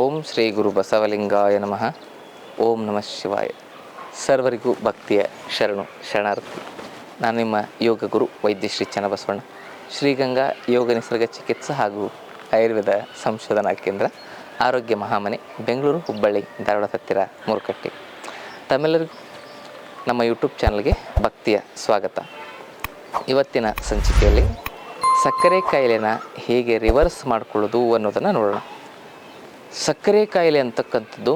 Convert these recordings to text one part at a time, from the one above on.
ಓಂ ಶ್ರೀ ಗುರು ಬಸವಲಿಂಗಾಯ ನಮಃ. ಓಂ ನಮಃ ಶಿವಾಯ. ಸರ್ವರಿಗೂ ಭಕ್ತಿಯ ಶರಣು, ಶರಣಾರ್ಥಿ. ನಾನು ನಿಮ್ಮ ಯೋಗ ಗುರು ವೈದ್ಯ ಶ್ರೀ ಚನ್ನಬಸವಣ್ಣ. ಶ್ರೀಗಂಗಾ ಯೋಗ ನಿಸರ್ಗ ಚಿಕಿತ್ಸಾ ಹಾಗೂ ಆಯುರ್ವೇದ ಸಂಶೋಧನಾ ಕೇಂದ್ರ, ಆರೋಗ್ಯ ಮಹಾಮನೆ, ಬೆಂಗಳೂರು ಹುಬ್ಬಳ್ಳಿ, ಧಾರವಾಡ ಹತ್ತಿರ ಮೂರುಕಟ್ಟೆ. ತಮ್ಮೆಲ್ಲರಿಗೂ ನಮ್ಮ ಯೂಟ್ಯೂಬ್ ಚಾನಲ್ಗೆ ಭಕ್ತಿಯ ಸ್ವಾಗತ. ಇವತ್ತಿನ ಸಂಚಿಕೆಯಲ್ಲಿ ಸಕ್ಕರೆ ಕಾಯಿಲೆನ ಹೇಗೆ ರಿವರ್ಸ್ ಮಾಡಿಕೊಳ್ಳೋದು ಅನ್ನೋದನ್ನು ನೋಡೋಣ. ಸಕ್ಕರೆ ಕಾಯಿಲೆ ಅಂತಕ್ಕಂಥದ್ದು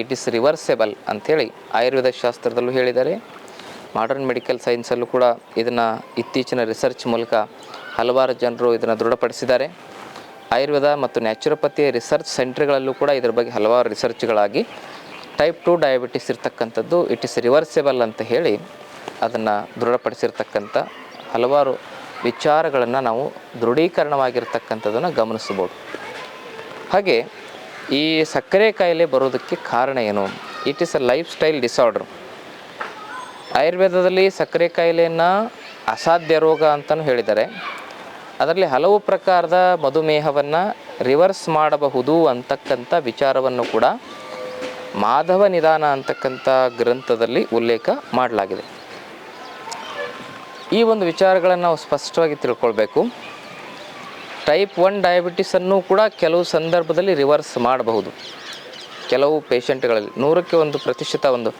ಇಟ್ ಇಸ್ ರಿವರ್ಸೆಬಲ್ ಅಂಥೇಳಿ ಆಯುರ್ವೇದ ಶಾಸ್ತ್ರದಲ್ಲೂ ಹೇಳಿದ್ದಾರೆ. ಮಾಡರ್ನ್ ಮೆಡಿಕಲ್ ಸೈನ್ಸಲ್ಲೂ ಕೂಡ ಇದನ್ನು ಇತ್ತೀಚಿನ ರಿಸರ್ಚ್ ಮೂಲಕ ಹಲವಾರು ಜನರು ಇದನ್ನು ದೃಢಪಡಿಸಿದ್ದಾರೆ. ಆಯುರ್ವೇದ ಮತ್ತು ನ್ಯಾಚುರೋಪತಿ ರಿಸರ್ಚ್ ಸೆಂಟರ್ಗಳಲ್ಲೂ ಕೂಡ ಇದರ ಬಗ್ಗೆ ಹಲವಾರು ರಿಸರ್ಚ್ಗಳಾಗಿ ಟೈಪ್ ಟು ಡಯಾಬಿಟಿಸ್ ಇರ್ತಕ್ಕಂಥದ್ದು ಇಟ್ ಇಸ್ ರಿವರ್ಸೆಬಲ್ ಅಂತ ಹೇಳಿ ಅದನ್ನು ದೃಢಪಡಿಸಿರ್ತಕ್ಕಂಥ ಹಲವಾರು ವಿಚಾರಗಳನ್ನು ನಾವು ದೃಢೀಕರಣವಾಗಿರ್ತಕ್ಕಂಥದ್ದನ್ನು ಗಮನಿಸ್ಬೋದು ಹಾಗೆ ಈ ಸಕ್ಕರೆ ಕಾಯಿಲೆ ಬರೋದಕ್ಕೆ ಕಾರಣ ಏನು? It is a lifestyle disorder ಆಯುರ್ವೇದದಲ್ಲಿ ಸಕ್ಕರೆ ಕಾಯಿಲೆಯನ್ನು ಅಸಾಧ್ಯ ರೋಗ ಅಂತಲೂ ಹೇಳಿದ್ದಾರೆ. ಅದರಲ್ಲಿ ಹಲವು ಪ್ರಕಾರದ ಮಧುಮೇಹವನ್ನು ರಿವರ್ಸ್ ಮಾಡಬಹುದು ಅಂತಕ್ಕಂಥ ವಿಚಾರವನ್ನು ಕೂಡ ಮಾಧವ ನಿಧಾನ ಅಂತಕ್ಕಂಥ ಗ್ರಂಥದಲ್ಲಿ ಉಲ್ಲೇಖ ಮಾಡಲಾಗಿದೆ. ಈ ಒಂದು ವಿಚಾರಗಳನ್ನು ನಾವು ಸ್ಪಷ್ಟವಾಗಿ ತಿಳ್ಕೊಳ್ಬೇಕು. ಟೈಪ್ ಒನ್ ಡಯಾಬಿಟಿಸನ್ನು ಕೂಡ ಕೆಲವು ಸಂದರ್ಭದಲ್ಲಿ ರಿವರ್ಸ್ ಮಾಡಬಹುದು. ಕೆಲವು ಪೇಷಂಟ್ಗಳಲ್ಲಿ ನೂರಕ್ಕೆ ಒಂದು ಪ್ರತಿಶತ ಒಂದು,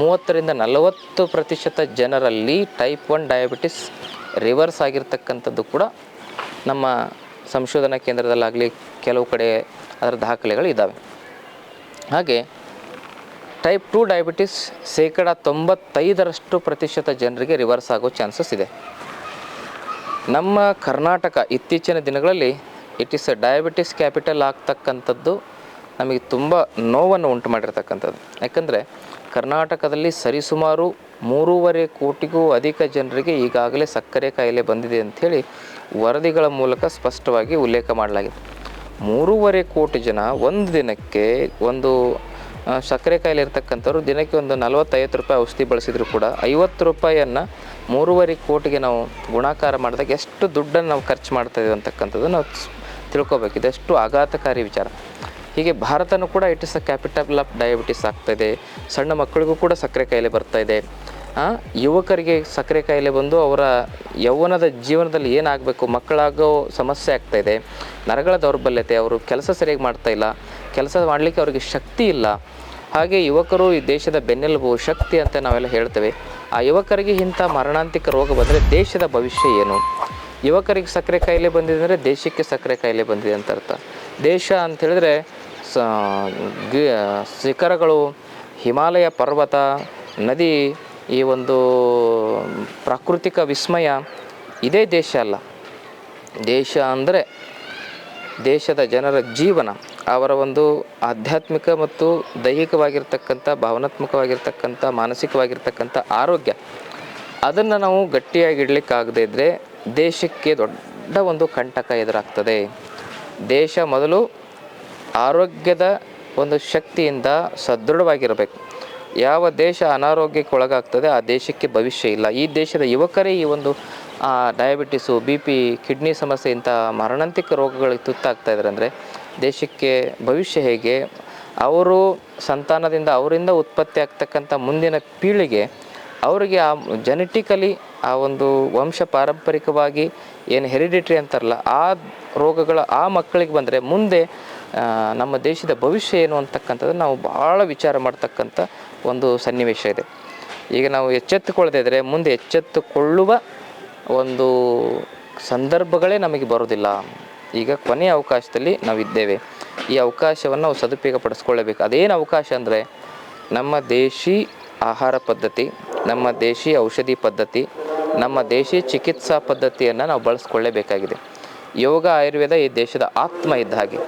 ಮೂವತ್ತರಿಂದ ನಲವತ್ತು ಪ್ರತಿಶತ ಜನರಲ್ಲಿ ಟೈಪ್ ಒನ್ ಡಯಾಬಿಟಿಸ್ ರಿವರ್ಸ್ ಆಗಿರ್ತಕ್ಕಂಥದ್ದು ಕೂಡ ನಮ್ಮ ಸಂಶೋಧನಾ ಕೇಂದ್ರದಲ್ಲಾಗಲಿ ಕೆಲವು ಕಡೆ ಅದರ ದಾಖಲೆಗಳು ಇದ್ದಾವೆ. ಹಾಗೆ ಟೈಪ್ ಟು ಡಯಾಬಿಟಿಸ್ ಶೇಕಡ ತೊಂಬತ್ತೈದರಷ್ಟು ಪ್ರತಿಶತ ಜನರಿಗೆ ರಿವರ್ಸ್ ಆಗೋ ಚಾನ್ಸಸ್ ಇದೆ. ನಮ್ಮ ಕರ್ನಾಟಕ ಇತ್ತೀಚಿನ ದಿನಗಳಲ್ಲಿ it is a diabetes capital ಆಗ್ತಕ್ಕಂಥದ್ದು ನಮಗೆ ತುಂಬ ನೋವನ್ನು ಉಂಟು ಮಾಡಿರ್ತಕ್ಕಂಥದ್ದು. ಯಾಕಂದರೆ ಕರ್ನಾಟಕದಲ್ಲಿ ಸರಿಸುಮಾರು ಮೂರುವರೆ ಕೋಟಿಗೂ ಅಧಿಕ ಜನರಿಗೆ ಈಗಾಗಲೇ ಸಕ್ಕರೆ ಕಾಯಿಲೆ ಬಂದಿದೆ ಅಂಥೇಳಿ ವರದಿಗಳ ಮೂಲಕ ಸ್ಪಷ್ಟವಾಗಿ ಉಲ್ಲೇಖ ಮಾಡಲಾಗಿದೆ. ಮೂರುವರೆ ಕೋಟಿ ಜನ ಒಂದು ದಿನಕ್ಕೆ ಒಂದು ಸಕ್ಕರೆ ಕಾಯಿಲೆ ಇರ್ತಕ್ಕಂಥವ್ರು ದಿನಕ್ಕೆ ಒಂದು ನಲವತ್ತೈವತ್ತು ರೂಪಾಯಿ ಔಷಧಿ ಬಳಸಿದ್ರು ಕೂಡ ಐವತ್ತು ರೂಪಾಯಿಯನ್ನು ಮೂರುವರೆ ಕೋಟಿಗೆ ನಾವು ಗುಣಾಕಾರ ಮಾಡಿದಾಗ ಎಷ್ಟು ದುಡ್ಡನ್ನು ನಾವು ಖರ್ಚು ಮಾಡ್ತಾ ಇದ್ದೀವಿ ಅಂತಕ್ಕಂಥದ್ದು ನಾವು ತಿಳ್ಕೊಬೇಕು. ಇದೆಷ್ಟು ಆಘಾತಕಾರಿ ವಿಚಾರ. ಹೀಗೆ ಭಾರತನೂ ಕೂಡ it is a capital of diabetes ಆಗ್ತಾಯಿದೆ ಸಣ್ಣ ಮಕ್ಕಳಿಗೂ ಕೂಡ ಸಕ್ಕರೆ ಕಾಯಿಲೆ ಬರ್ತಾ ಆ, ಯುವಕರಿಗೆ ಸಕ್ಕರೆ ಕಾಯಿಲೆ ಬಂದು ಅವರ ಯೌವನದ ಜೀವನದಲ್ಲಿ ಏನಾಗಬೇಕು ಮಕ್ಕಳಾಗೋ ಸಮಸ್ಯೆ ಆಗ್ತಾ ಇದೆ. ನರಗಳ ದೌರ್ಬಲ್ಯತೆ ಅವರು ಕೆಲಸ ಸರಿಯಾಗಿ ಮಾಡ್ತಾ ಇಲ್ಲ. ಕೆಲಸ ಮಾಡಲಿಕ್ಕೆ ಅವರಿಗೆ ಶಕ್ತಿ ಇಲ್ಲ. ಹಾಗೆ ಯುವಕರು ಈ ದೇಶದ ಬೆನ್ನೆಲುಬು ಶಕ್ತಿ ಅಂತ ನಾವೆಲ್ಲ ಹೇಳ್ತೇವೆ. ಆ ಯುವಕರಿಗೆ ಇಂಥ ಮರಣಾಂತಿಕ ರೋಗ ಬಂದರೆ ದೇಶದ ಭವಿಷ್ಯ ಏನು? ಯುವಕರಿಗೆ ಸಕ್ಕರೆ ಕಾಯಿಲೆ ಬಂದಿದೆ ಅಂದರೆ ದೇಶಕ್ಕೆ ಸಕ್ಕರೆ ಕಾಯಿಲೆ ಬಂದಿದೆ ಅಂತ ಅರ್ಥ. ದೇಶ ಅಂತ ಹೇಳಿದ್ರೆ ಶಿಖರಗಳು, ಹಿಮಾಲಯ ಪರ್ವತ, ನದಿ, ಈ ಒಂದು ಪ್ರಾಕೃತಿಕ ವಿಸ್ಮಯ ಇದೇ ದೇಶ ಅಲ್ಲ. ದೇಶ ಅಂದರೆ ದೇಶದ ಜನರ ಜೀವನ. ಅವರ ಒಂದು ಆಧ್ಯಾತ್ಮಿಕ ಮತ್ತು ದೈಹಿಕವಾಗಿರ್ತಕ್ಕಂಥ, ಭಾವನಾತ್ಮಕವಾಗಿರ್ತಕ್ಕಂಥ, ಮಾನಸಿಕವಾಗಿರ್ತಕ್ಕಂಥ ಆರೋಗ್ಯ, ಅದನ್ನು ನಾವು ಗಟ್ಟಿಯಾಗಿಡಲಿಕ್ಕಾಗದೇ ಇದ್ದರೆ ದೇಶಕ್ಕೆ ದೊಡ್ಡ ಒಂದು ಕಂಟಕ ಎದುರಾಗ್ತದೆ. ದೇಶ ಮೊದಲು ಆರೋಗ್ಯದ ಒಂದು ಶಕ್ತಿಯಿಂದ ಸದೃಢವಾಗಿರಬೇಕು. ಯಾವ ದೇಶ ಅನಾರೋಗ್ಯಕ್ಕೆ ಒಳಗಾಗ್ತದೆ ಆ ದೇಶಕ್ಕೆ ಭವಿಷ್ಯ ಇಲ್ಲ. ಈ ದೇಶದ ಯುವಕರೇ ಈ ಒಂದು ಡಯಾಬಿಟಿಸು ಬಿ ಪಿ ಕಿಡ್ನಿ ಸಮಸ್ಯೆ ಇಂಥ ಮರಣಾಂತಿಕ ರೋಗಗಳಿಗೆ ತುತ್ತಾಗ್ತಾ ಇದ್ದಾರೆ ಅಂದರೆ ದೇಶಕ್ಕೆ ಭವಿಷ್ಯ ಹೇಗೆ, ಅವರು ಸಂತಾನದಿಂದ ಅವರಿಂದ ಉತ್ಪತ್ತಿ ಆಗ್ತಕ್ಕಂಥ ಮುಂದಿನ ಪೀಳಿಗೆ, ಅವರಿಗೆ ಆ ಜೆನೆಟಿಕಲಿ ಆ ಒಂದು ವಂಶ ಪಾರಂಪರಿಕವಾಗಿ ಏನು ಹೆರಿಡಿಟ್ರಿ ಅಂತಾರಲ್ಲ, ಆ ರೋಗಗಳ ಆ ಮಕ್ಕಳಿಗೆ ಬಂದರೆ ಮುಂದೆ ನಮ್ಮ ದೇಶದ ಭವಿಷ್ಯ ಏನು ಅಂತಕ್ಕಂಥದ್ದು ನಾವು ಭಾಳ ವಿಚಾರ ಮಾಡ್ತಕ್ಕಂಥ ಒಂದು ಸನ್ನಿವೇಶ ಇದೆ. ಈಗ ನಾವು ಎಚ್ಚೆತ್ತುಕೊಳ್ಳದೇ ಇದ್ದರೆ ಮುಂದೆ ಎಚ್ಚೆತ್ತುಕೊಳ್ಳುವ ಒಂದು ಸಂದರ್ಭಗಳೇ ನಮಗೆ ಬರೋದಿಲ್ಲ ಈಗ ಕೊನೆಯ ಅವಕಾಶದಲ್ಲಿ ನಾವಿದ್ದೇವೆ. ಈ ಅವಕಾಶವನ್ನು ನಾವು ಸದುಪಯೋಗ ಪಡಿಸ್ಕೊಳ್ಳಬೇಕು ಅದೇನು ಅವಕಾಶ ಅಂದರೆ ನಮ್ಮ ದೇಶಿ ಆಹಾರ ಪದ್ಧತಿ, ನಮ್ಮ ದೇಶಿ ಔಷಧಿ ಪದ್ಧತಿ, ನಮ್ಮ ದೇಶಿ ಚಿಕಿತ್ಸಾ ಪದ್ಧತಿಯನ್ನು ನಾವು ಬಳಸ್ಕೊಳ್ಳೇಬೇಕಾಗಿದೆ. ಯೋಗ ಆಯುರ್ವೇದ ಈ ದೇಶದ ಆತ್ಮ ಇದ್ದ ಹಾಗೆ.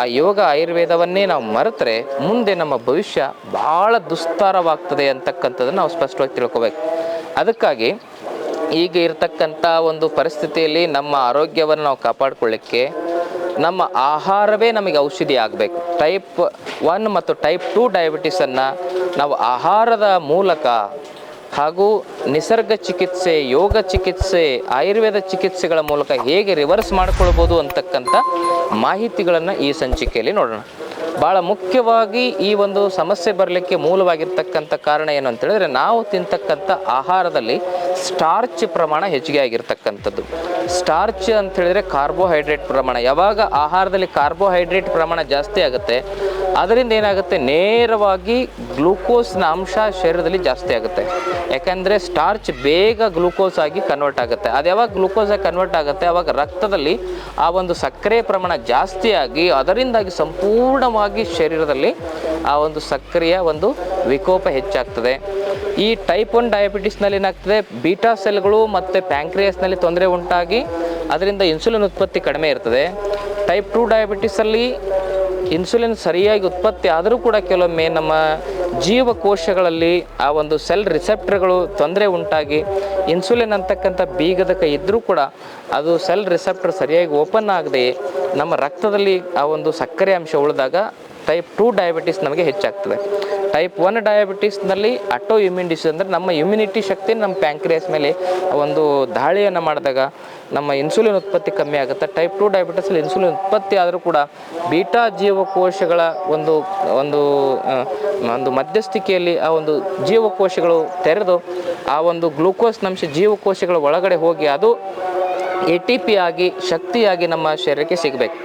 ಆ ಯೋಗ ಆಯುರ್ವೇದವನ್ನೇ ನಾವು ಮರೆತರೆ ಮುಂದೆ ನಮ್ಮ ಭವಿಷ್ಯ ಭಾಳ ದುಸ್ತಾರವಾಗ್ತದೆ ಅಂತಕ್ಕಂಥದ್ದನ್ನು ನಾವು ಸ್ಪಷ್ಟವಾಗಿ ತಿಳ್ಕೊಬೇಕು. ಅದಕ್ಕಾಗಿ ಈಗ ಇರತಕ್ಕಂಥ ಒಂದು ಪರಿಸ್ಥಿತಿಯಲ್ಲಿ ನಮ್ಮ ಆರೋಗ್ಯವನ್ನು ನಾವು ಕಾಪಾಡಿಕೊಳ್ಳಿಕ್ಕೆ ನಮ್ಮ ಆಹಾರವೇ ನಮಗೆ ಔಷಧಿ ಆಗಬೇಕು. ಟೈಪ್ ಒನ್ ಮತ್ತು ಟೈಪ್ ಟು ಡಯಾಬಿಟಿಸನ್ನು ನಾವು ಆಹಾರದ ಮೂಲಕ ಹಾಗೂ ನಿಸರ್ಗ ಚಿಕಿತ್ಸೆ, ಯೋಗ ಚಿಕಿತ್ಸೆ, ಆಯುರ್ವೇದ ಚಿಕಿತ್ಸೆಗಳ ಮೂಲಕ ಹೇಗೆ ರಿವರ್ಸ್ ಮಾಡ್ಕೊಳ್ಬೋದು ಅಂತಕ್ಕಂಥ ಮಾಹಿತಿಗಳನ್ನು ಈ ಸಂಚಿಕೆಯಲ್ಲಿ ನೋಡೋಣ. ಭಾಳ ಮುಖ್ಯವಾಗಿ ಈ ಒಂದು ಸಮಸ್ಯೆ ಬರಲಿಕ್ಕೆ ಮೂಲವಾಗಿರ್ತಕ್ಕಂಥ ಕಾರಣ ಏನು ಅಂತ ಹೇಳಿದ್ರೆ ನಾವು ತಿಂತಕ್ಕಂಥ ಆಹಾರದಲ್ಲಿ ಸ್ಟಾರ್ಚ್ ಪ್ರಮಾಣ ಹೆಚ್ಚಿಗೆ ಆಗಿರ್ತಕ್ಕಂಥದ್ದು. ಸ್ಟಾರ್ಚ್ ಅಂತ ಹೇಳಿದ್ರೆ ಕಾರ್ಬೋಹೈಡ್ರೇಟ್ ಪ್ರಮಾಣ. ಯಾವಾಗ ಆಹಾರದಲ್ಲಿ ಕಾರ್ಬೋಹೈಡ್ರೇಟ್ ಪ್ರಮಾಣ ಜಾಸ್ತಿ ಆಗುತ್ತೆ ಅದರಿಂದ ಏನಾಗುತ್ತೆ? ನೇರವಾಗಿ ಗ್ಲೂಕೋಸ್ನ ಅಂಶ ಶರೀರದಲ್ಲಿ ಜಾಸ್ತಿ ಆಗುತ್ತೆ. ಯಾಕಂದರೆ ಸ್ಟಾರ್ಚ್ ಬೇಗ ಗ್ಲೂಕೋಸ್ ಆಗಿ ಕನ್ವರ್ಟ್ ಆಗುತ್ತೆ. ಅದು ಯಾವಾಗ ಗ್ಲೂಕೋಸ್ ಆಗಿ ಕನ್ವರ್ಟ್ ಆಗುತ್ತೆ? ಆವಾಗ ರಕ್ತದಲ್ಲಿ ಆ ಒಂದು ಸಕ್ಕರೆ ಪ್ರಮಾಣ ಜಾಸ್ತಿಯಾಗಿ ಅದರಿಂದಾಗಿ ಸಂಪೂರ್ಣವಾಗಿ ಶರೀರದಲ್ಲಿ ಆ ಒಂದು ಸಕ್ಕರೆಯ ಒಂದು ವಿಕೋಪ ಹೆಚ್ಚಾಗ್ತದೆ. ಈ ಟೈಪ್ ಒನ್ ಡಯಾಬಿಟಿಸ್ನಲ್ಲಿ ಏನಾಗ್ತದೆ? ಬೀಟಾ ಸೆಲ್ಗಳು ಮತ್ತು ಪ್ಯಾಂಕ್ರಿಯಸ್ನಲ್ಲಿ ತೊಂದರೆ ಉಂಟಾಗಿ, ಅದರಿಂದ ಇನ್ಸುಲಿನ್ ಉತ್ಪತ್ತಿ ಕಡಿಮೆ ಇರ್ತದೆ. ಟೈಪ್ ಟು ಡಯಾಬಿಟಿಸಲ್ಲಿ ಇನ್ಸುಲಿನ್ ಸರಿಯಾಗಿ ಉತ್ಪತ್ತಿ ಆದರೂ ಕೂಡ ಕೆಲವೊಮ್ಮೆ ನಮ್ಮ ಜೀವಕೋಶಗಳಲ್ಲಿ ಆ ಒಂದು ಸೆಲ್ ರಿಸೆಪ್ಟರ್ಗಳು ತೊಂದರೆ ಉಂಟಾಗಿ ಇನ್ಸುಲಿನ್ ಅಂತಕ್ಕಂಥ ಬೀಗದ ಕೈ ಇದ್ದರೂ ಕೂಡ ಅದು ಸೆಲ್ ರಿಸೆಪ್ಟರ್ ಸರಿಯಾಗಿ ಓಪನ್ ಆಗದೆ ನಮ್ಮ ರಕ್ತದಲ್ಲಿ ಆ ಒಂದು ಸಕ್ಕರೆ ಅಂಶ ಉಳಿದಾಗ ಟೈಪ್ ಟು ಡಯಾಬಿಟಿಸ್ ನಮಗೆ ಹೆಚ್ಚಾಗ್ತದೆ. ಟೈಪ್ ಒನ್ ಡಯಾಬಿಟಿಸ್ನಲ್ಲಿ ಅಟೋ ಇಮ್ಯೂನ್ ಡಿಸೀಸ್ ಅಂದರೆ ನಮ್ಮ ಇಮ್ಯುನಿಟಿ ಶಕ್ತಿ ನಮ್ಮ ಪ್ಯಾಂಕ್ರಿಯಸ್ ಮೇಲೆ ಒಂದು ದಾಳಿಯನ್ನು ಮಾಡಿದಾಗ ನಮ್ಮ ಇನ್ಸುಲಿನ್ ಉತ್ಪತ್ತಿ ಕಮ್ಮಿ ಆಗುತ್ತೆ. ಟೈಪ್ ಟು ಡಯಾಬಿಟಿಸಲ್ಲಿ ಇನ್ಸುಲಿನ್ ಉತ್ಪತ್ತಿ ಆದರೂ ಕೂಡ ಬೀಟಾ ಜೀವಕೋಶಗಳ ಒಂದು ಒಂದು ಒಂದು ಮಧ್ಯಸ್ಥಿಕೆಯಲ್ಲಿ ಆ ಒಂದು ಜೀವಕೋಶಗಳು ತೆರೆದು ಆ ಒಂದು ಗ್ಲೂಕೋಸ್ ಅಂಶ ಜೀವಕೋಶಗಳ ಒಳಗಡೆ ಹೋಗಿ ಅದು ಎ ಟಿ ಪಿ ಆಗಿ, ಶಕ್ತಿಯಾಗಿ ನಮ್ಮ ಶರೀರಕ್ಕೆ ಸಿಗಬೇಕು.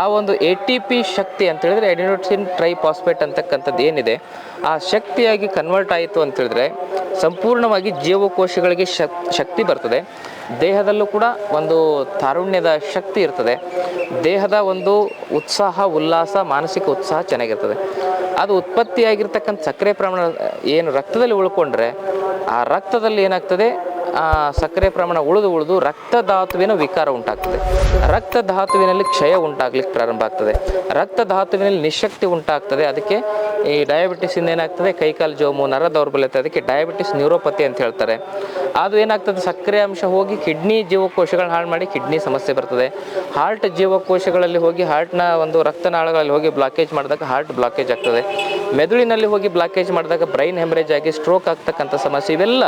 ಆ ಒಂದು ಎ ಟಿ ಪಿ ಶಕ್ತಿ ಅಂತ ಹೇಳಿದ್ರೆ ಟ್ರೈ ಟ್ರೈಪಾಸ್ಪೇಟ್ ಅಂತಕ್ಕಂಥದ್ದು ಏನಿದೆ, ಆ ಶಕ್ತಿಯಾಗಿ ಕನ್ವರ್ಟ್ ಆಯಿತು ಅಂತ ಹೇಳಿದ್ರೆ ಸಂಪೂರ್ಣವಾಗಿ ಜೀವಕೋಶಗಳಿಗೆ ಶಕ್ ಶಕ್ತಿ ಬರ್ತದೆ. ದೇಹದಲ್ಲೂ ಕೂಡ ಒಂದು ತಾರುಣ್ಯದ ಶಕ್ತಿ ಇರ್ತದೆ. ದೇಹದ ಒಂದು ಉತ್ಸಾಹ, ಉಲ್ಲಾಸ, ಮಾನಸಿಕ ಉತ್ಸಾಹ ಚೆನ್ನಾಗಿರ್ತದೆ. ಅದು ಉತ್ಪತ್ತಿಯಾಗಿರ್ತಕ್ಕಂಥ ಸಕ್ಕರೆ ಪ್ರಮಾಣ, ಏನು ರಕ್ತದಲ್ಲಿ ಉಳ್ಕೊಂಡ್ರೆ ಆ ರಕ್ತದಲ್ಲಿ ಏನಾಗ್ತದೆ? ಸಕ್ಕರೆ ಪ್ರಮಾಣ ಉಳಿದು ಉಳಿದು ರಕ್ತಧಾತುವಿನ ವಿಕಾರ ಉಂಟಾಗ್ತದೆ. ರಕ್ತಧಾತುವಿನಲ್ಲಿ ಕ್ಷಯ ಉಂಟಾಗ್ಲಿಕ್ಕೆ ಪ್ರಾರಂಭ ಆಗ್ತದೆ. ರಕ್ತಧಾತುವಿನಲ್ಲಿ ನಿಶಕ್ತಿ ಉಂಟಾಗ್ತದೆ. ಅದಕ್ಕೆ ಈ ಡಯಾಬಿಟಿಸ್ ಇಂದ ಏನಾಗ್ತದೆ? ಕೈಕಾಲು ಜೋಮು, ನರ ದೌರ್ಬಲ್ಯತೆ ಅದಕ್ಕೆ ಡಯಾಬಿಟಿಸ್ ನ್ಯೂರೋಪತಿ ಅಂತ ಹೇಳ್ತಾರೆ. ಅದು ಏನಾಗ್ತದೆ? ಸಕ್ಕರೆ ಅಂಶ ಹೋಗಿ ಕಿಡ್ನಿ ಜೀವಕೋಶಗಳನ್ನ ಹಾಳು ಮಾಡಿ ಕಿಡ್ನಿ ಸಮಸ್ಯೆ ಬರ್ತದೆ. ಹಾರ್ಟ್ ಜೀವಕೋಶಗಳಲ್ಲಿ ಹೋಗಿ ಹಾರ್ಟ್ನ ಒಂದು ರಕ್ತನಾಳಗಳಲ್ಲಿ ಹೋಗಿ ಬ್ಲಾಕೇಜ್ ಮಾಡಿದಾಗ ಹಾರ್ಟ್ ಬ್ಲಾಕೇಜ್ ಆಗ್ತದೆ. ಮೆದುಳಿನಲ್ಲಿ ಹೋಗಿ ಬ್ಲಾಕೇಜ್ ಮಾಡಿದಾಗ ಬ್ರೈನ್ ಹೆಮರೇಜ್ ಆಗಿ ಸ್ಟ್ರೋಕ್ ಆಗ್ತಕ್ಕಂಥ ಸಮಸ್ಯೆ. ಇವೆಲ್ಲ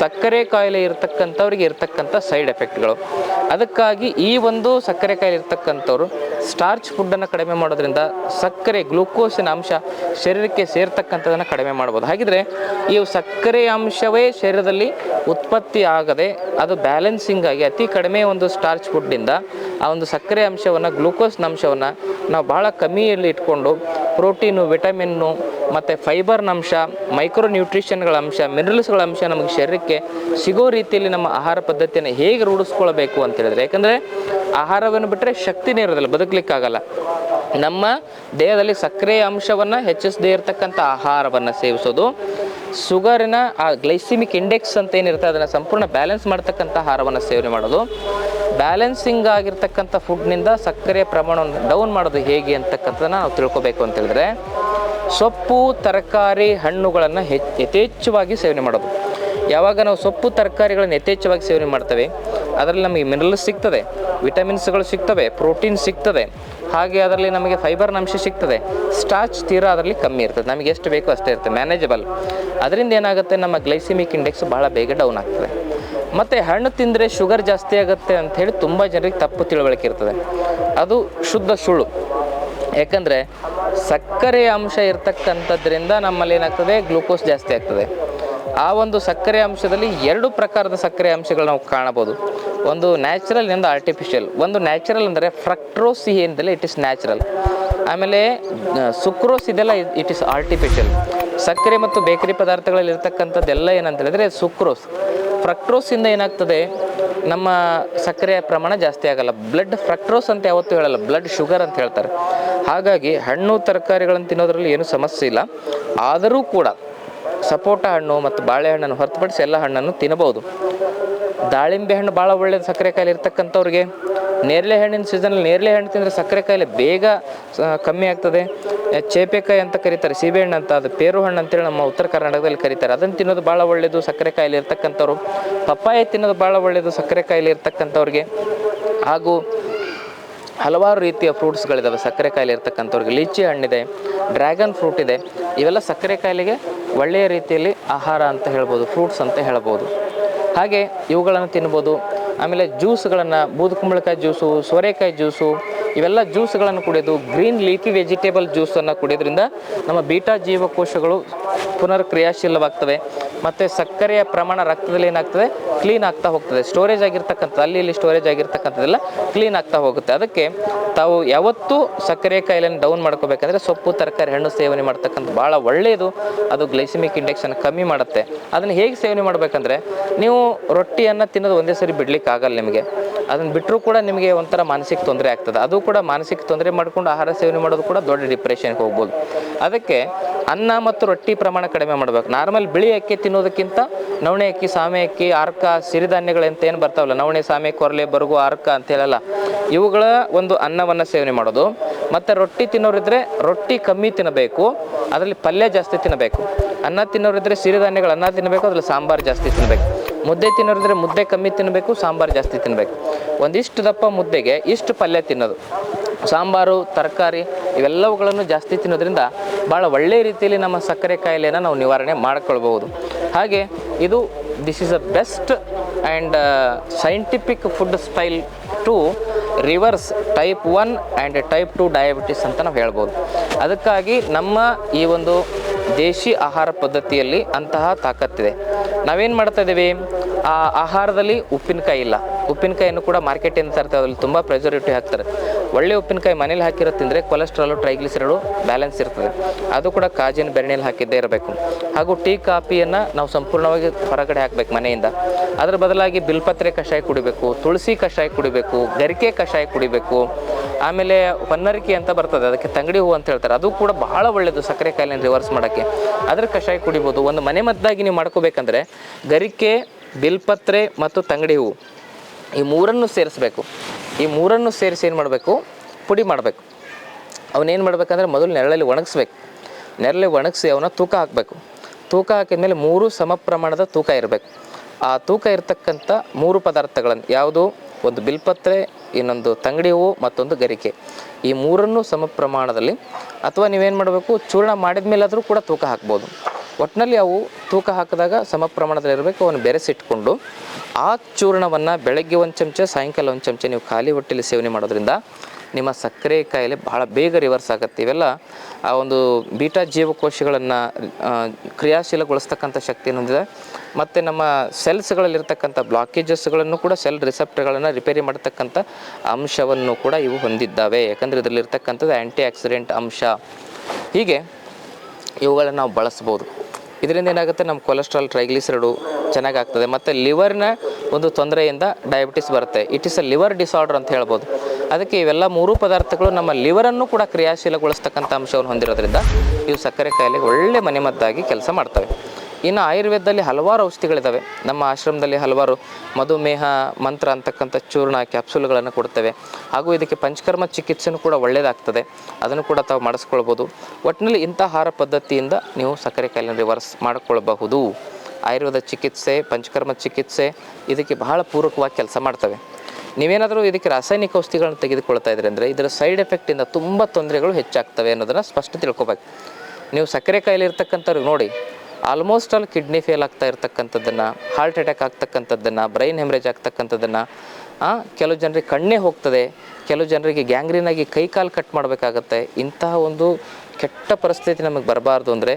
ಸಕ್ಕರೆ ಕಾಯಿಲೆ ಇರತಕ್ಕಂಥವ್ರಿಗೆ ಇರತಕ್ಕಂಥ ಸೈಡ್ ಎಫೆಕ್ಟ್ಗಳು. ಅದಕ್ಕಾಗಿ ಈ ಒಂದು ಸಕ್ಕರೆ ಕಾಯಿಲೆ ಇರ್ತಕ್ಕಂಥವ್ರು ಸ್ಟಾರ್ಚ್ ಫುಡ್ಡನ್ನು ಕಡಿಮೆ ಮಾಡೋದ್ರಿಂದ ಸಕ್ಕರೆ ಗ್ಲುಕೋಸಿನ ಅಂಶ ಶರೀರಕ್ಕೆ ಸೇರ್ತಕ್ಕಂಥದನ್ನು ಕಡಿಮೆ ಮಾಡ್ಬೋದು. ಹಾಗಿದ್ರೆ ಈ ಸಕ್ಕರೆ ಅಂಶವೇ ಶರೀರದಲ್ಲಿ ಉತ್ಪತ್ತಿ ಆಗದೆ ಅದು ಬ್ಯಾಲೆನ್ಸಿಂಗ್ ಆಗಿ ಅತಿ ಕಡಿಮೆ ಒಂದು ಸ್ಟಾರ್ಚ್ ಫುಡ್ಡಿಂದ ಆ ಒಂದು ಸಕ್ಕರೆ ಅಂಶವನ್ನು ಗ್ಲೂಕೋಸ್ನ ಅಂಶವನ್ನು ನಾವು ಭಾಳ ಕಮ್ಮಿಯಲ್ಲಿ ಇಟ್ಕೊಂಡು ಪ್ರೋಟೀನು ವಿಟಮಿನ್ನು ಮತ್ತು ಫೈಬರ್ನ ಅಂಶ ಮೈಕ್ರೋ ನ್ಯೂಟ್ರಿಷನ್ಗಳ ಅಂಶ ಮಿನರಲ್ಸ್ಗಳ ಅಂಶ ನಮಗೆ ಶರೀರಕ್ಕೆ ಸಿಗೋ ರೀತಿಯಲ್ಲಿ ನಮ್ಮ ಆಹಾರ ಪದ್ಧತಿಯನ್ನು ಹೇಗೆ ರೂಢಿಸ್ಕೊಳ್ಬೇಕು ಅಂತ ಹೇಳಿದ್ರೆ, ಯಾಕಂದರೆ ಆಹಾರವನ್ನು ಬಿಟ್ಟರೆ ಶಕ್ತಿನೇ ಇರೋದಿಲ್ಲ, ಬದುಕಲಿಕ್ಕಾಗಲ್ಲ. ನಮ್ಮ ದೇಹದಲ್ಲಿ ಸಕ್ಕರೆ ಅಂಶವನ್ನು ಹೆಚ್ಚಿಸದೇ ಇರತಕ್ಕಂಥ ಆಹಾರವನ್ನು ಸೇವಿಸೋದು, ಶುಗರಿನ ಆ ಗ್ಲೈಸಿಮಿಕ್ ಇಂಡೆಕ್ಸ್ ಅಂತ ಏನಿರುತ್ತೆ, ಅದನ್ನು ಸಂಪೂರ್ಣ ಬ್ಯಾಲೆನ್ಸ್ ಮಾಡ್ತಕ್ಕಂಥ ಆಹಾರವನ್ನು ಸೇವನೆ ಮಾಡೋದು. ಬ್ಯಾಲೆನ್ಸಿಂಗ್ ಆಗಿರ್ತಕ್ಕಂಥ ಫುಡ್ನಿಂದ ಸಕ್ಕರೆ ಪ್ರಮಾಣವನ್ನು ಡೌನ್ ಮಾಡೋದು ಹೇಗೆ ಅಂತಕ್ಕಂಥದ್ದನ್ನು ನಾವು ತಿಳ್ಕೊಬೇಕು ಅಂತ ಹೇಳಿದ್ರೆ, ಸೊಪ್ಪು, ತರಕಾರಿ, ಹಣ್ಣುಗಳನ್ನು ಹೆಚ್ಚು ಯಥೇಚ್ಛವಾಗಿ ಸೇವನೆ ಮಾಡೋದು. ಯಾವಾಗ ನಾವು ಸೊಪ್ಪು ತರಕಾರಿಗಳನ್ನು ಯಥೇಚ್ಛವಾಗಿ ಸೇವನೆ ಮಾಡ್ತೇವೆ, ಅದರಲ್ಲಿ ನಮಗೆ ಮಿನರಲ್ಸ್ ಸಿಗ್ತದೆ ವಿಟಮಿನ್ಸ್ಗಳು ಸಿಗ್ತವೆ ಪ್ರೋಟೀನ್ ಸಿಗ್ತದೆ, ಹಾಗೆ ಅದರಲ್ಲಿ ನಮಗೆ ಫೈಬರ್ನ ಅಂಶ ಸಿಗ್ತದೆ ಸ್ಟಾರ್ಚ್ ತೀರಾ ಅದರಲ್ಲಿ ಕಮ್ಮಿ ಇರ್ತದೆ, ನಮಗೆ ಎಷ್ಟು ಬೇಕೋ ಅಷ್ಟೇ ಇರ್ತದೆ ಮ್ಯಾನೇಜಬಲ್ ಅದರಿಂದ ಏನಾಗುತ್ತೆ, ನಮ್ಮ ಗ್ಲೈಸಿಮಿಕ್ ಇಂಡೆಕ್ಸ್ ಭಾಳ ಬೇಗ ಡೌನ್ ಆಗ್ತದೆ. ಮತ್ತು ಹಣ್ಣು ತಿಂದರೆ ಶುಗರ್ ಜಾಸ್ತಿ ಆಗುತ್ತೆ ಅಂತ ಹೇಳಿ ತುಂಬ ಜನರಿಗೆ ತಪ್ಪು ತಿಳುವಳಿಕೆ ಇರ್ತದೆ. ಅದು ಶುದ್ಧ ಸುಳ್ಳು. ಯಾಕಂದರೆ ಸಕ್ಕರೆ ಅಂಶ ಇರ್ತಕ್ಕಂಥದ್ರಿಂದ ನಮ್ಮಲ್ಲಿ ಏನಾಗ್ತದೆ ಗ್ಲೂಕೋಸ್ ಜಾಸ್ತಿ ಆಗ್ತದೆ. ಆ ಒಂದು ಸಕ್ಕರೆ ಅಂಶದಲ್ಲಿ ಎರಡು ಪ್ರಕಾರದ ಸಕ್ಕರೆ ಅಂಶಗಳು ನಾವು ಕಾಣಬಹುದು. ಒಂದು ನ್ಯಾಚುರಲ್ ಒಂದು ಆರ್ಟಿಫಿಷಿಯಲ್ ಒಂದು ನ್ಯಾಚುರಲ್ ಅಂದರೆ ಫ್ರಕ್ಟ್ರೋಸ್ ಸಿಹಿ ಇಟ್ ಇಸ್ ನ್ಯಾಚುರಲ್ ಆಮೇಲೆ ಸುಕ್ರೋಸ್ ಇದೆಲ್ಲ ಇಟ್ ಇಸ್ ಆರ್ಟಿಫಿಷಿಯಲ್ ಸಕ್ಕರೆ ಮತ್ತು ಬೇಕರಿ ಪದಾರ್ಥಗಳಲ್ಲಿ ಇರ್ತಕ್ಕಂಥದ್ದೆಲ್ಲ ಏನಂತ ಹೇಳಿದ್ರೆ ಸುಕ್ರೋಸ್ ಫ್ರಕ್ಟ್ರೋಸಿಂದ ಏನಾಗ್ತದೆ? ನಮ್ಮ ಸಕ್ಕರೆಯ ಪ್ರಮಾಣ ಜಾಸ್ತಿ ಆಗಲ್ಲ. ಬ್ಲಡ್ ಫ್ರಕ್ಟ್ರೋಸ್ ಅಂತ ಯಾವತ್ತೂ ಹೇಳಲ್ಲ. ಬ್ಲಡ್ ಶುಗರ್ ಅಂತ ಹೇಳ್ತಾರೆ. ಹಾಗಾಗಿ ಹಣ್ಣು ತರಕಾರಿಗಳನ್ನು ತಿನ್ನೋದ್ರಲ್ಲಿ ಏನು ಸಮಸ್ಯೆ ಇಲ್ಲ. ಆದರೂ ಕೂಡ ಸಪೋಟ ಹಣ್ಣು ಮತ್ತು ಬಾಳೆಹಣ್ಣನ್ನು ಹೊರತುಪಡಿಸಿ ಎಲ್ಲ ಹಣ್ಣನ್ನು ತಿನ್ನಬಹುದು. ದಾಳಿಂಬೆ ಹಣ್ಣು ಭಾಳ ಒಳ್ಳೆಯದು ಸಕ್ಕರೆ ಕಾಯಿಲೆ ಇರ್ತಕ್ಕಂಥವ್ರಿಗೆ. ನೇರಳೆ ಹಣ್ಣಿನ ಸೀಸನಲ್ಲಿ ನೇರಳೆ ಹಣ್ಣು ತಿಂದರೆ ಸಕ್ಕರೆ ಕಾಯಿಲೆ ಬೇಗ ಕಮ್ಮಿ ಆಗ್ತದೆ. ಚೇಪೆಕಾಯಿ ಅಂತ ಕರೀತಾರೆ ಸೀಬೆಹಣ್ಣು ಅಂತ, ಅದು ಪೇರು ಹಣ್ಣು ಅಂತೇಳಿ ನಮ್ಮ ಉತ್ತರ ಕರ್ನಾಟಕದಲ್ಲಿ ಕರೀತಾರೆ. ಅದನ್ನು ತಿನ್ನೋದು ಭಾಳ ಒಳ್ಳೆಯದು ಸಕ್ಕರೆ ಕಾಯಿಲೆ ಇರ್ತಕ್ಕಂಥವ್ರು. ಪಪ್ಪಾಯ ತಿನ್ನೋದು ಭಾಳ ಒಳ್ಳೆಯದು ಸಕ್ಕರೆ ಕಾಯಿಲೆ ಇರ್ತಕ್ಕಂಥವ್ರಿಗೆ. ಹಾಗೂ ಹಲವಾರು ರೀತಿಯ ಫ್ರೂಟ್ಸ್ಗಳಿದ್ದಾವೆ ಸಕ್ಕರೆ ಕಾಯಿಲೆ ಇರ್ತಕ್ಕಂಥವ್ರಿಗೆ. ಲೀಚಿ ಹಣ್ಣಿದೆ, ಡ್ರ್ಯಾಗನ್ ಫ್ರೂಟ್ ಇದೆ. ಇವೆಲ್ಲ ಸಕ್ಕರೆ ಕಾಯಿಲೆಗೆ ಒಳ್ಳೆಯ ರೀತಿಯಲ್ಲಿ ಆಹಾರ ಅಂತ ಹೇಳ್ಬೋದು ಫ್ರೂಟ್ಸ್ ಅಂತ ಹೇಳ್ಬೋದು. ಹಾಗೆ ಇವುಗಳನ್ನು ತಿನ್ಬೋದು. ಆಮೇಲೆ ಜ್ಯೂಸ್ಗಳನ್ನು ಬೂದುಕುಂಬಳಕಾಯಿ ಜ್ಯೂಸು ಸೋರೆಕಾಯಿ ಜ್ಯೂಸು ಇವೆಲ್ಲ ಜ್ಯೂಸ್ಗಳನ್ನು ಕುಡಿಯೋದು, ಗ್ರೀನ್ ಲೀಫಿ ವೆಜಿಟೇಬಲ್ ಜ್ಯೂಸನ್ನು ಕುಡಿಯೋದ್ರಿಂದ ನಮ್ಮ ಬೀಟಾ ಜೀವಕೋಶಗಳು ಪುನರ್ ಕ್ರಿಯಾಶೀಲವಾಗ್ತವೆ ಮತ್ತು ಸಕ್ಕರೆಯ ಪ್ರಮಾಣ ರಕ್ತದಲ್ಲಿ ಏನಾಗ್ತದೆ? ಕ್ಲೀನ್ ಆಗ್ತಾ ಹೋಗ್ತದೆ. ಸ್ಟೋರೇಜ್ ಆಗಿರ್ತಕ್ಕಂಥ ಅಲ್ಲಿ ಇಲ್ಲಿ ಸ್ಟೋರೇಜ್ ಆಗಿರ್ತಕ್ಕಂಥದ್ದೆಲ್ಲ ಕ್ಲೀನ್ ಆಗ್ತಾ ಹೋಗುತ್ತೆ. ಅದಕ್ಕೆ ತಾವು ಯಾವತ್ತೂ ಸಕ್ಕರೆ ಕಾಯಿಲೆಯನ್ನು ಡೌನ್ ಮಾಡ್ಕೋಬೇಕಂದ್ರೆ ಸೊಪ್ಪು, ತರಕಾರಿ, ಹಣ್ಣು ಸೇವನೆ ಮಾಡ್ತಕ್ಕಂಥ ಭಾಳ ಒಳ್ಳೆಯದು. ಅದು ಗ್ಲೈಸಿಮಿಕ್ ಇಂಡೆಕ್ಷನ್ ಕಮ್ಮಿ ಮಾಡುತ್ತೆ. ಅದನ್ನು ಹೇಗೆ ಸೇವನೆ ಮಾಡಬೇಕಂದ್ರೆ ನೀವು ರೊಟ್ಟಿಯನ್ನು ತಿನ್ನೋದು ಒಂದೇ ಸರಿ ಬಿಡ್ಲಿಕ್ಕೆ ಆಗಲ್ಲ ನಿಮಗೆ. ಅದನ್ನು ಬಿಟ್ಟರೂ ಕೂಡ ನಿಮಗೆ ಒಂಥರ ಮಾನಸಿಕ ತೊಂದರೆ ಆಗ್ತದೆ. ಅದು ಕೂಡ ಮಾನಸಿಕ ತೊಂದರೆ ಮಾಡಿಕೊಂಡು ಆಹಾರ ಸೇವನೆ ಮಾಡೋದು ಕೂಡ ದೊಡ್ಡ ಡಿಪ್ರೆಷನ್ಗೆ ಹೋಗ್ಬೋದು. ಅದಕ್ಕೆ ಅನ್ನ ಮತ್ತು ರೊಟ್ಟಿ ಪ್ರಮಾಣ ಕಡಿಮೆ ಮಾಡಬೇಕು. ನಾರ್ಮಲ್ ಬಿಳಿ ಅಕ್ಕಿ ತಿನ್ನೋದಕ್ಕಿಂತ ನವಣೆ ಅಕ್ಕಿ, ಸಾಮೆ ಅಕ್ಕಿ, ಆರ್ಕ, ಸಿರಿಧಾನ್ಯಗಳಂತ ಏನು ಬರ್ತಾವಲ್ಲ, ನವಣೆ, ಸಾಮೆ, ಕೊರಲೆ, ಬರುಗು, ಆರ್ಕ ಅಂತ ಹೇಳಲ್ಲ. ಇವುಗಳ ಒಂದು ಅನ್ನವನ್ನು ಸೇವನೆ ಮಾಡೋದು. ಮತ್ತು ರೊಟ್ಟಿ ತಿನ್ನೋರಿದ್ರೆ ರೊಟ್ಟಿ ಕಮ್ಮಿ ತಿನ್ನಬೇಕು. ಅದರಲ್ಲಿ ಪಲ್ಯ ಜಾಸ್ತಿ ತಿನ್ನಬೇಕು. ಅನ್ನ ತಿನ್ನೋರಿದ್ರೆ ಸಿರಿಧಾನ್ಯಗಳು ಅನ್ನ ತಿನ್ನಬೇಕು, ಅದ್ರಲ್ಲಿ ಸಾಂಬಾರು ಜಾಸ್ತಿ ತಿನ್ನಬೇಕು. ಮುದ್ದೆ ತಿನ್ನೋದ್ರೆ ಮುದ್ದೆ ಕಮ್ಮಿ ತಿನ್ನಬೇಕು ಸಾಂಬಾರು ಜಾಸ್ತಿ ತಿನ್ನಬೇಕು ಒಂದಿಷ್ಟು ದಪ್ಪ ಮುದ್ದೆಗೆ ಇಷ್ಟು ಪಲ್ಯ ತಿನ್ನೋದು. ಸಾಂಬಾರು, ತರಕಾರಿ ಇವೆಲ್ಲವುಗಳನ್ನು ಜಾಸ್ತಿ ತಿನ್ನೋದ್ರಿಂದ ಭಾಳ ಒಳ್ಳೆಯ ರೀತಿಯಲ್ಲಿ ನಮ್ಮ ಸಕ್ಕರೆ ಕಾಯಿಲೆನ ನಾವು ನಿವಾರಣೆ ಮಾಡ್ಕೊಳ್ಬಹುದು. ಹಾಗೆ ಇದು this is a best and scientific food style to reverse type one and type two diabetes ಅಂತ ನಾವು ಹೇಳ್ಬೋದು. ಅದಕ್ಕಾಗಿ ನಮ್ಮ ಈ ಒಂದು ದೇಶಿ ಆಹಾರ ಪದ್ಧತಿಯಲ್ಲಿ ಅಂತಹ ತಾಕತ್ತಿದೆ. ನಾವೇನು ಮಾಡ್ತಾ ಇದ್ದೀವಿ? ಆ ಆಹಾರದಲ್ಲಿ ಉಪ್ಪಿನಕಾಯಿ ಇಲ್ಲ. ಉಪ್ಪಿನಕಾಯಿಯನ್ನು ಕೂಡ ಮಾರ್ಕೆಟಿಂದ ತರ್ತಾರೆ. ಅದರಲ್ಲಿ ತುಂಬ ಪ್ರೆಸರ್ವೇಟಿವ್ ಹಾಕ್ತಾರೆ. ಒಳ್ಳೆ ಉಪ್ಪಿನಕಾಯಿ ಮನೇಲಿ ಹಾಕಿರೋ ತಿಂದರೆ ಕೊಲೆಸ್ಟ್ರಾಲು ಟ್ರೈಗ್ಲಿಸರೈಡು ಬ್ಯಾಲೆನ್ಸ್ ಇರ್ತದೆ. ಅದು ಕೂಡ ಕಾಜಿನ ಬೆರಣಿಯಲ್ಲಿ ಹಾಕಿದ್ದೇ ಇರಬೇಕು. ಹಾಗೂ ಟೀ, ಕಾಫಿಯನ್ನು ನಾವು ಸಂಪೂರ್ಣವಾಗಿ ಹೊರಗಡೆ ಹಾಕಬೇಕು ಮನೆಯಿಂದ. ಅದರ ಬದಲಾಗಿ ಬಿಲ್ಪತ್ರೆ ಕಷಾಯ ಕುಡಿಬೇಕು, ತುಳಸಿ ಕಷಾಯ ಕುಡಿಬೇಕು, ಗರಿಕೆ ಕಷಾಯ ಕುಡಿಬೇಕು. ಆಮೇಲೆ ಹೊನ್ನರಿಕೆ ಅಂತ ಬರ್ತದೆ. ಅದಕ್ಕೆ ತಂಗಡಿ ಹೂವು ಅಂತ ಹೇಳ್ತಾರೆ. ಅದು ಕೂಡ ಬಹಳ ಒಳ್ಳೆಯದು ಸಕ್ಕರೆ ಕಾಯಿಲೆನ ರಿವರ್ಸ್ ಮಾಡೋಕ್ಕೆ. ಅದರ ಕಷಾಯ ಕುಡಿಬೋದು. ಒಂದು ಮನೆ ಮದ್ದಾಗಿ ನೀವು ಮಾಡ್ಕೋಬೇಕಂದ್ರೆ ಗರಿಕೆ, ಬಿಲ್ಪತ್ರೆ ಮತ್ತು ತಂಗಡಿ ಹೂವು ಈ ಮೂರನ್ನು ಸೇರಿಸ್ಬೇಕು. ಈ ಮೂರನ್ನು ಸೇರಿಸಿ ಏನು ಮಾಡಬೇಕು? ಪುಡಿ ಮಾಡಬೇಕು. ಅವನೇನು ಮಾಡಬೇಕಂದ್ರೆ ಮೊದಲು ನೆರಳಲ್ಲಿ ಒಣಗಿಸ್ಬೇಕು. ನೆರಳಲ್ಲಿ ಒಣಗಿಸಿ ಅವನ ತೂಕ ಹಾಕಬೇಕು. ತೂಕ ಹಾಕಿದ್ಮೇಲೆ ಮೂರು ಸಮ ಪ್ರಮಾಣದ ತೂಕ ಇರಬೇಕು. ಆ ತೂಕ ಇರತಕ್ಕಂಥ ಮೂರು ಪದಾರ್ಥಗಳನ್ನು ಯಾವುದು? ಒಂದು ಬಿಲ್ಪತ್ರೆ, ಇನ್ನೊಂದು ತಂಗಡಿ ಹೂವು, ಮತ್ತೊಂದು ಗರಿಕೆ. ಈ ಮೂರನ್ನು ಸಮ ಪ್ರಮಾಣದಲ್ಲಿ ಅಥವಾ ನೀವೇನು ಮಾಡಬೇಕು, ಚೂರ್ಣ ಮಾಡಿದ ಮೇಲಾದರೂ ಕೂಡ ತೂಕ ಹಾಕ್ಬೋದು. ಒಟ್ಟಿನಲ್ಲಿ ಅವು ತೂಕ ಹಾಕಿದಾಗ ಸಮ ಪ್ರಮಾಣದಲ್ಲಿ ಇರಬೇಕು ಅವನ್ನು ಬೆರೆಸಿಟ್ಕೊಂಡು ಆ ಚೂರ್ಣವನ್ನು ಬೆಳಗ್ಗೆ ಒಂದು ಚಮಚ, ಸಾಯಂಕಾಲ ಒಂದು ಚಮಚ ನೀವು ಖಾಲಿ ಹೊಟ್ಟೆಯಲ್ಲಿ ಸೇವನೆ ಮಾಡೋದ್ರಿಂದ ನಿಮ್ಮ ಸಕ್ಕರೆ ಕಾಯಿಲೆ ಬಹಳ ಬೇಗ ರಿವರ್ಸ್ ಆಗುತ್ತೆ. ಇವೆಲ್ಲ ಆ ಒಂದು ಬೀಟಾ ಜೀವಕೋಶಗಳನ್ನು ಕ್ರಿಯಾಶೀಲಗೊಳಿಸ್ತಕ್ಕಂಥ ಶಕ್ತಿಯನ್ನು ಹೊಂದಿದೆ. ಮತ್ತು ನಮ್ಮ ಸೆಲ್ಸ್ಗಳಲ್ಲಿರ್ತಕ್ಕಂಥ ಬ್ಲಾಕೇಜಸ್ಗಳನ್ನು ಕೂಡ ಸೆಲ್ ರಿಸೆಪ್ಟ್ಗಳನ್ನು ರಿಪೇರಿ ಮಾಡತಕ್ಕಂಥ ಅಂಶವನ್ನು ಕೂಡ ಇವು ಹೊಂದಿದ್ದಾವೆ. ಯಾಕಂದರೆ ಇದರಲ್ಲಿರ್ತಕ್ಕಂಥದ್ದು ಆ್ಯಂಟಿ ಆಕ್ಸಿಡೆಂಟ್ ಅಂಶ. ಹೀಗೆ ಇವುಗಳನ್ನು ನಾವು ಬಳಸ್ಬೋದು ಇದರಿಂದ ಏನಾಗುತ್ತೆ ನಮ್ಮ ಕೊಲೆಸ್ಟ್ರಾಲ್ ಟ್ರೈಗ್ಲಿಸರಡು ಚೆನ್ನಾಗಿ ಆಗ್ತದೆ ಮತ್ತು ಲಿವರ್ನ ಒಂದು ತೊಂದರೆಯಿಂದ ಡಯಾಬಿಟಿಸ್ ಬರುತ್ತೆ. It is a liver disorder ಅಂತ ಹೇಳ್ಬೋದು. ಅದಕ್ಕೆ ಇವೆಲ್ಲ ಮೂರು ಪದಾರ್ಥಗಳು ನಮ್ಮ ಲಿವರನ್ನು ಕೂಡ ಕ್ರಿಯಾಶೀಲಗೊಳಿಸ್ತಕ್ಕಂಥ ಅಂಶವನ್ನು ಹೊಂದಿರೋದ್ರಿಂದ ಇವು ಸಕ್ಕರೆ ಕಾಯಿಲೆಗೆ ಒಳ್ಳೆ ಮನೆಮದ್ದಾಗಿ ಕೆಲಸ ಮಾಡ್ತವೆ. ಇನ್ನು ಆಯುರ್ವೇದದಲ್ಲಿ ಹಲವಾರು ಔಷಧಿಗಳಿದ್ದಾವೆ ನಮ್ಮ ಆಶ್ರಮದಲ್ಲಿ ಹಲವಾರು ಮಧುಮೇಹ, ಮಂತ್ರ ಅಂತಕ್ಕಂಥ ಚೂರ್ಣ ಕ್ಯಾಪ್ಸೂಲ್ಗಳನ್ನು ಕೊಡ್ತೇವೆ ಹಾಗೂ ಇದಕ್ಕೆ ಪಂಚಕರ್ಮ ಚಿಕಿತ್ಸೆನೂ ಕೂಡ ಒಳ್ಳೆಯದಾಗ್ತದೆ ಅದನ್ನು ಕೂಡ ತಾವು ಮಾಡಿಸ್ಕೊಳ್ಬೋದು. ಒಟ್ಟಿನಲ್ಲಿ ಇಂಥ ಆಹಾರ ಪದ್ಧತಿಯಿಂದ ನೀವು ಸಕ್ಕರೆ ಕಾಯಿಲೆ ರಿವರ್ಸ್ ಮಾಡಿಕೊಳ್ಬಹುದು. ಆಯುರ್ವೇದ ಚಿಕಿತ್ಸೆ, ಪಂಚಕರ್ಮ ಚಿಕಿತ್ಸೆ ಇದಕ್ಕೆ ಬಹಳ ಪೂರಕವಾಗಿ ಕೆಲಸ ಮಾಡ್ತವೆ. ನೀವೇನಾದರೂ ಇದಕ್ಕೆ ರಾಸಾಯನಿಕ ಔಷಧಿಗಳನ್ನು ತೆಗೆದುಕೊಳ್ತಾ ಇದ್ರಿ ಅಂದರೆ ಇದರ ಸೈಡ್ ಎಫೆಕ್ಟಿಂದ ತುಂಬ ತೊಂದರೆಗಳು ಹೆಚ್ಚಾಗ್ತವೆ ಅನ್ನೋದನ್ನು ಸ್ಪಷ್ಟ ತಿಳ್ಕೊಬೇಕು. ನೀವು ಸಕ್ಕರೆ ಕಾಯಿಲೆ ಇರ್ತಕ್ಕಂಥವ್ರಿಗೆ ನೋಡಿ ಆಲ್ಮೋಸ್ಟ್ ಆಲ್ ಕಿಡ್ನಿ ಫೇಲ್ ಆಗ್ತಾ ಇರ್ತಕ್ಕಂಥದ್ದನ್ನು ಹಾರ್ಟ್ ಅಟ್ಯಾಕ್ ಆಗ್ತಕ್ಕಂಥದ್ದನ್ನು ಬ್ರೈನ್ ಹೆಮ್ರೇಜ್ ಆಗ್ತಕ್ಕಂಥದ್ದನ್ನು ಕೆಲವು ಜನರಿಗೆ ಕಣ್ಣೇ ಹೋಗ್ತದೆ. ಕೆಲವು ಜನರಿಗೆ ಗ್ಯಾಂಗ್ರೀನ್ ಆಗಿ ಕೈ ಕಾಲು ಕಟ್ ಮಾಡಬೇಕಾಗತ್ತೆ. ಇಂತಹ ಒಂದು ಕೆಟ್ಟ ಪರಿಸ್ಥಿತಿ ನಮಗೆ ಬರಬಾರ್ದು ಅಂದರೆ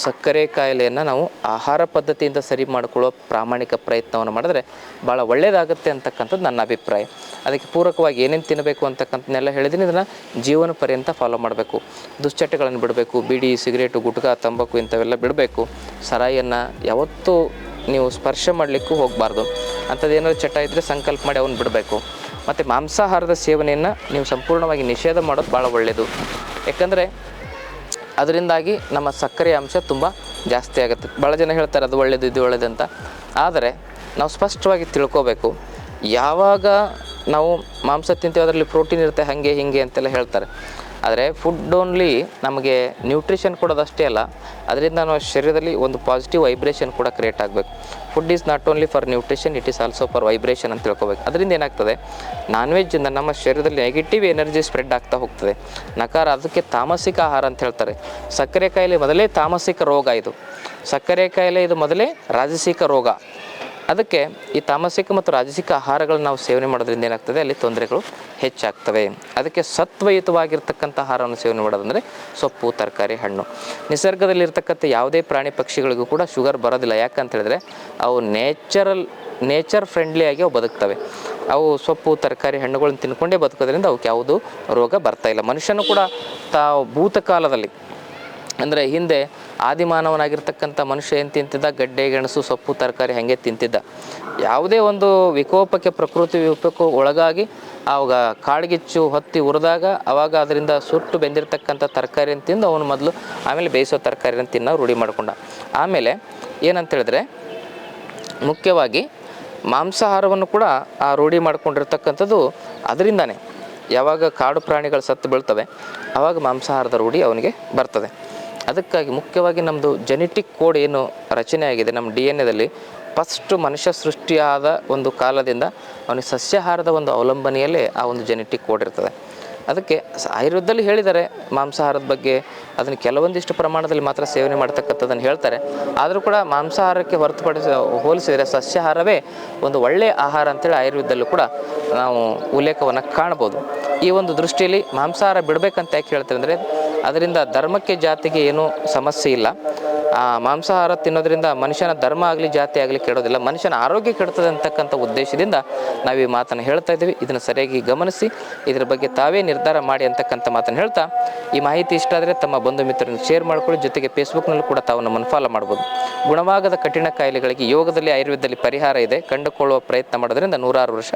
ಸಕ್ಕರೆ ಕಾಯಿಲೆಯನ್ನು ನಾವು ಆಹಾರ ಪದ್ಧತಿಯಿಂದ ಸರಿ ಮಾಡಿಕೊಳ್ಳೋ ಪ್ರಾಮಾಣಿಕ ಪ್ರಯತ್ನವನ್ನು ಮಾಡಿದ್ರೆ ಭಾಳ ಒಳ್ಳೆಯದಾಗುತ್ತೆ ಅಂತಕ್ಕಂಥದ್ದು ನನ್ನ ಅಭಿಪ್ರಾಯ. ಅದಕ್ಕೆ ಪೂರಕವಾಗಿ ಏನೇನು ತಿನ್ನಬೇಕು ಅಂತಕ್ಕಂಥನ್ನೆಲ್ಲ ಹೇಳಿದ್ದೀನಿ. ಇದನ್ನು ಜೀವನ ಪರ್ಯಂತ ಫಾಲೋ ಮಾಡಬೇಕು. ದುಶ್ಚಟಗಳನ್ನು ಬಿಡಬೇಕು. ಬಿಡಿ ಸಿಗರೇಟು ಗುಟ್ಕಾ, ತಂಬಾಕು ಇಂಥವೆಲ್ಲ ಬಿಡಬೇಕು. ಸರಾಯಿಯನ್ನು ಯಾವತ್ತೂ ನೀವು ಸ್ಪರ್ಶ ಮಾಡಲಿಕ್ಕೂ ಹೋಗಬಾರ್ದು. ಅಂಥದ್ದು ಏನಾದ್ರು ಚಟ ಇದ್ದರೆ ಸಂಕಲ್ಪ ಮಾಡಿ ಅವನು ಬಿಡಬೇಕು. ಮತ್ತು ಮಾಂಸಾಹಾರದ ಸೇವನೆಯನ್ನು ನೀವು ಸಂಪೂರ್ಣವಾಗಿ ನಿಷೇಧ ಮಾಡೋದು ಭಾಳ ಒಳ್ಳೆಯದು ಯಾಕಂದರೆ ಅದರಿಂದಾಗಿ ನಮ್ಮ ಸಕ್ಕರೆ ಅಂಶ ತುಂಬ ಜಾಸ್ತಿ ಆಗುತ್ತೆ. ಭಾಳ ಜನ ಹೇಳ್ತಾರೆ ಅದು ಒಳ್ಳೆಯದು ಇದು ಒಳ್ಳೆಯದು ಅಂತ. ಆದರೆ ನಾವು ಸ್ಪಷ್ಟವಾಗಿ ತಿಳ್ಕೋಬೇಕು. ಯಾವಾಗ ನಾವು ಮಾಂಸ ತಿಂತೀವಿ, ಅದರಲ್ಲಿ ಪ್ರೋಟೀನ್ ಇರುತ್ತೆ, ಹಾಗೆ, ಹೀಗೆ ಅಂತೆಲ್ಲ ಹೇಳ್ತಾರೆ. ಆದರೆ ಫುಡ್ ಓನ್ಲಿ ನಮಗೆ ನ್ಯೂಟ್ರಿಷನ್ ಕೊಡೋದಷ್ಟೇ ಅಲ್ಲ. ಅದರಿಂದ ನಾವು ಶರೀರದಲ್ಲಿ ಒಂದು ಪಾಸಿಟಿವ್ ವೈಬ್ರೇಷನ್ ಕೂಡ ಕ್ರಿಯೇಟ್ ಆಗಬೇಕು. Food is not only for nutrition it is also for vibration ಅಂತ ತಿಳ್ಕೊಬೇಕು. ಅದರಿಂದ ಏನಾಗ್ತದೆ? ನಾನ್ ವೆಜ್ಜಿಂದ ನಮ್ಮ ಶರೀರದಲ್ಲಿ ನೆಗೆಟಿವ್ ಎನರ್ಜಿ ಸ್ಪ್ರೆಡ್ ಆಗ್ತಾ ಹೋಗ್ತದೆ. ನಕಾರ ಅದಕ್ಕೆ ತಾಮಸಿಕ ಆಹಾರ ಅಂತ ಹೇಳ್ತಾರೆ. ಸಕ್ಕರೆ ಕಾಯಿಲೆ ಮೊದಲೇ ತಾಮಸಿಕ ರೋಗ ಇದು. ಸಕ್ಕರೆ ಕಾಯಿಲೆ ಇದು ಮೊದಲೇ ರಾಜಸಿಕ ರೋಗ. ಅದಕ್ಕೆ ಈ ತಾಮಸಿಕ ಮತ್ತು ರಾಜಸಿಕ ಆಹಾರಗಳನ್ನ ನಾವು ಸೇವನೆ ಮಾಡೋದ್ರಿಂದ ಏನಾಗ್ತದೆ? ಅಲ್ಲಿ ತೊಂದರೆಗಳು ಹೆಚ್ಚಾಗ್ತವೆ. ಅದಕ್ಕೆ ಸತ್ವಯುತವಾಗಿರ್ತಕ್ಕಂಥ ಆಹಾರವನ್ನು ಸೇವನೆ ಮಾಡೋದಂದರೆ ಸೊಪ್ಪು, ತರಕಾರಿ, ಹಣ್ಣು. ನಿಸರ್ಗದಲ್ಲಿರ್ತಕ್ಕಂಥ ಯಾವುದೇ ಪ್ರಾಣಿ ಪಕ್ಷಿಗಳಿಗೂ ಕೂಡ ಶುಗರ್ ಬರೋದಿಲ್ಲ. ಯಾಕಂತ ಹೇಳಿದ್ರೆ ಅವು ನೇಚರಲ್ ನೇಚರ್ ಫ್ರೆಂಡ್ಲಿಯಾಗಿ ಅವು ಬದುಕ್ತವೆ. ಅವು ಸೊಪ್ಪು, ತರಕಾರಿ ಹಣ್ಣುಗಳನ್ನು ತಿನ್ಕೊಂಡೇ ಬದುಕೋದ್ರಿಂದ ಅವಕ್ಕೆ ಯಾವುದೂ ರೋಗ ಬರ್ತಾ ಇಲ್ಲ. ಮನುಷ್ಯನು ಕೂಡ ತಾವು ಭೂತಕಾಲದಲ್ಲಿ ಅಂದರೆ ಹಿಂದೆ ಆದಿಮಾನವನಾಗಿರ್ತಕ್ಕಂಥ ಮನುಷ್ಯ ಏನು ತಿಂತಿದ್ದ? ಗಡ್ಡೆ, ಗೆಣಸು, ಸೊಪ್ಪು, ತರಕಾರಿ ಹಾಗೆ ತಿಂತಿದ್ದ. ಯಾವುದೇ ಒಂದು ವಿಕೋಪಕ್ಕೆ, ಪ್ರಕೃತಿ ವಿಕೋಪಕ್ಕೂ ಒಳಗಾಗಿ ಆವಾಗ ಕಾಡ್ಗಿಚ್ಚು ಹೊತ್ತಿ ಉರಿದಾಗ ಅವಾಗ ಅದರಿಂದ ಸುಟ್ಟು ಬೆಂದಿರತಕ್ಕಂಥ ತರಕಾರಿಯನ್ನು ತಿಂದು ಅವನು ಮೊದಲು ಆಮೇಲೆ ಬೇಯಿಸೋ ತರಕಾರಿಯನ್ನು ತಿನ್ನೋ ರೂಢಿ ಮಾಡಿಕೊಂಡ. ಆಮೇಲೆ ಏನಂತೇಳಿದ್ರೆ ಮುಖ್ಯವಾಗಿ ಮಾಂಸಾಹಾರವನ್ನು ಕೂಡ ಆ ರೂಢಿ ಮಾಡಿಕೊಂಡಿರ್ತಕ್ಕಂಥದ್ದು ಅದರಿಂದನೇ. ಯಾವಾಗ ಕಾಡು ಪ್ರಾಣಿಗಳು ಸತ್ತು ಬೀಳ್ತವೆ ಆವಾಗ ಮಾಂಸಾಹಾರದ ರೂಢಿ ಅವನಿಗೆ ಬರ್ತದೆ. ಅದಕ್ಕಾಗಿ ಮುಖ್ಯವಾಗಿ ನಮ್ಮದು ಜೆನೆಟಿಕ್ ಕೋಡ್ ಏನು ರಚನೆ ಆಗಿದೆ ನಮ್ಮ ಡಿ ಎನ್ ಎದಲ್ಲಿ ಫಸ್ಟು ಮನುಷ್ಯ ಸೃಷ್ಟಿಯಾದ ಒಂದು ಕಾಲದಿಂದ ಅವನಿಗೆ ಸಸ್ಯಾಹಾರದ ಒಂದು ಅವಲಂಬನೆಯಲ್ಲೇ ಆ ಒಂದು ಜೆನೆಟಿಕ್ ಕೋಡ್ ಇರ್ತದೆ. ಅದಕ್ಕೆ ಆಯುರ್ವೇದದಲ್ಲಿ ಹೇಳಿದ್ದಾರೆ, ಮಾಂಸಾಹಾರದ ಬಗ್ಗೆ ಅದನ್ನು ಕೆಲವೊಂದಿಷ್ಟು ಪ್ರಮಾಣದಲ್ಲಿ ಮಾತ್ರ ಸೇವನೆ ಮಾಡ್ತಕ್ಕಂಥದ್ದನ್ನು ಹೇಳ್ತಾರೆ. ಆದರೂ ಕೂಡ ಮಾಂಸಾಹಾರಕ್ಕೆ ಹೊರತುಪಡಿಸಿ ಹೋಲಿಸಿದರೆ ಸಸ್ಯಾಹಾರವೇ ಒಂದು ಒಳ್ಳೆಯ ಆಹಾರ ಅಂತೇಳಿ ಆಯುರ್ವೇದದಲ್ಲೂ ಕೂಡ ನಾವು ಉಲ್ಲೇಖವನ್ನು ಕಾಣ್ಬೋದು. ಈ ಒಂದು ದೃಷ್ಟಿಯಲ್ಲಿ ಮಾಂಸಾಹಾರ ಬಿಡಬೇಕಂತ ಯಾಕೆ ಹೇಳ್ತಾರೆ ಅಂದರೆ ಅದರಿಂದ ಧರ್ಮಕ್ಕೆ ಜಾತಿಗೆ ಏನೂ ಸಮಸ್ಯೆ ಇಲ್ಲ. ಮಾಂಸಾಹಾರ ತಿನ್ನೋದ್ರಿಂದ ಮನುಷ್ಯನ ಧರ್ಮ ಆಗಲಿ, ಜಾತಿ ಆಗಲಿ ಕೆಡೋದಿಲ್ಲ. ಮನುಷ್ಯನ ಆರೋಗ್ಯ ಕೆಡ್ತದೆ ಅಂತಕ್ಕಂಥ ಉದ್ದೇಶದಿಂದ ನಾವು ಈ ಮಾತನ್ನು ಹೇಳ್ತಾ ಇದ್ದೀವಿ. ಇದನ್ನು ಸರಿಯಾಗಿ ಗಮನಿಸಿ, ಇದರ ಬಗ್ಗೆ ತಾವೇ ನಿರ್ಧಾರ ಮಾಡಿ ಅಂತಕ್ಕಂಥ ಮಾತನ್ನು ಹೇಳ್ತಾ, ಈ ಮಾಹಿತಿ ಇಷ್ಟ ಆದರೆ ತಮ್ಮ ಬಂಧು ಮಿತ್ರರನ್ನು ಶೇರ್ ಮಾಡಿಕೊಳ್ಳಿ. ಜೊತೆಗೆ ಫೇಸ್ಬುಕ್ನಲ್ಲೂ ಕೂಡ ತಾವು ನಮ್ಮನ್ನು ಫಾಲೋ ಮಾಡ್ಬೋದು. ಗುಣವಾಗದ ಕಠಿಣ ಕಾಯಿಲೆಗಳಿಗೆ ಯೋಗದಲ್ಲಿ, ಆಯುರ್ವೇದದಲ್ಲಿ ಪರಿಹಾರ ಇದೆ. ಕಂಡುಕೊಳ್ಳುವ ಪ್ರಯತ್ನ ಮಾಡೋದ್ರಿಂದ ನೂರಾರು ವರ್ಷ